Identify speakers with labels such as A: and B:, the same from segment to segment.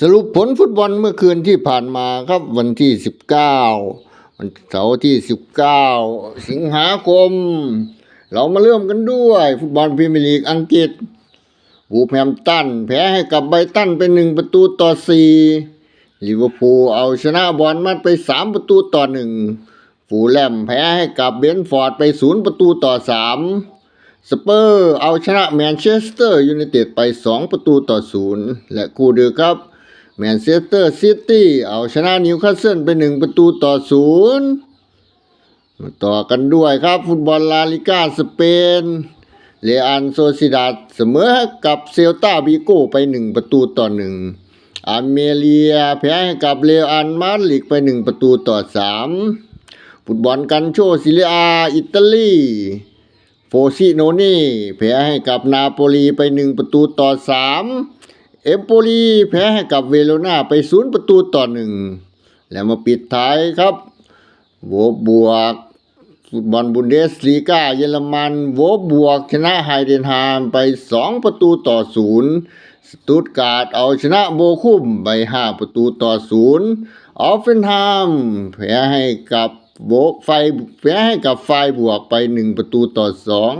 A: สรุปผลฟุตบอลเมื่อคืนที่ผ่านมาครับวันที่ 19 วันเสาร์ที่ 19 สิงหาคม เรามาเริ่มกันด้วย ฟุตบอลพรีเมียร์ลีกอังกฤษวูแฮมตันแพ้ให้กับไบตันไปหนึ่งประตูต่อสี่ลิเวอร์พูลเอาชนะบอลมัดไปสามประตูต่อหนึ่งฟูแลมแพ้ให้กับเบนฟอร์ดไปศูนย์ประตูต่อสามสเปอร์เอาชนะแมนเชสเตอร์ยูไนเต็ดไป2ประตูต่อศูนย์และคู่เดือครับ แมนเชสเตอร์ซิตี้เอาชนะนิวคาสเซิลไป1ประตูต่อศูนย์มาต่อกันด้วยครับ ฟุตบอลลาลิกาสเปนเรอันโซซิดาดเสมอกับเซลตาบิโก้ไป1ประตูต่อหนึ่งอาเมเลียแพ้ให้กับเรอันมาดริดไป1ประตูต่อสามฟุตบอลกันโชซิเลียอิตาลีโฟซิโนเน่แพ้ให้กับนาโปลีไปหนึ่งประตูต่อสาม เอมโปลีแพ้ให้กับเวโรนาไปศูนย์ประตูต่อหนึ่ง แล้วมาปิดท้ายครับโวบวกฟุตบอลบุนเดสลีกาเยอรมันโวบวกชนะไฮเดนฮามไปสองประตูต่อศูนย์สตุตการ์ดเอาชนะโบคุมไปห้าประตูต่อศูนย์ออฟเฟนไฮมแพ้ให้กับ โวไฟแพ้ให้กับไฟบวกไปหนึ่งประตูต่อสอง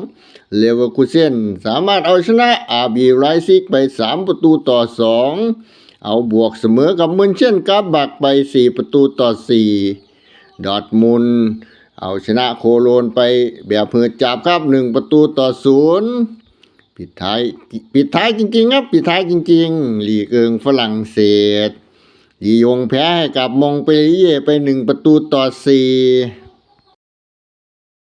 A: เลเวอร์คูเซนสามารถเอาชนะอาบีไรซิกไปสามประตูต่อสองเอาบวกเสมอกับมุนเช่นกับบักไปสี่ประตูต่อสี่ดอทมุนเอาชนะโคโลนไปแบบเหือจับครับหนึ่งประตูต่อศูนย์ปิดท้ายปิดท้ายจริงๆครับ ปิดท้ายจริงๆลีเอิงฝรั่งเศส ยียงแพ้ให้กับมองเปรีเย่ไปหนึ่งประตูต่อสี่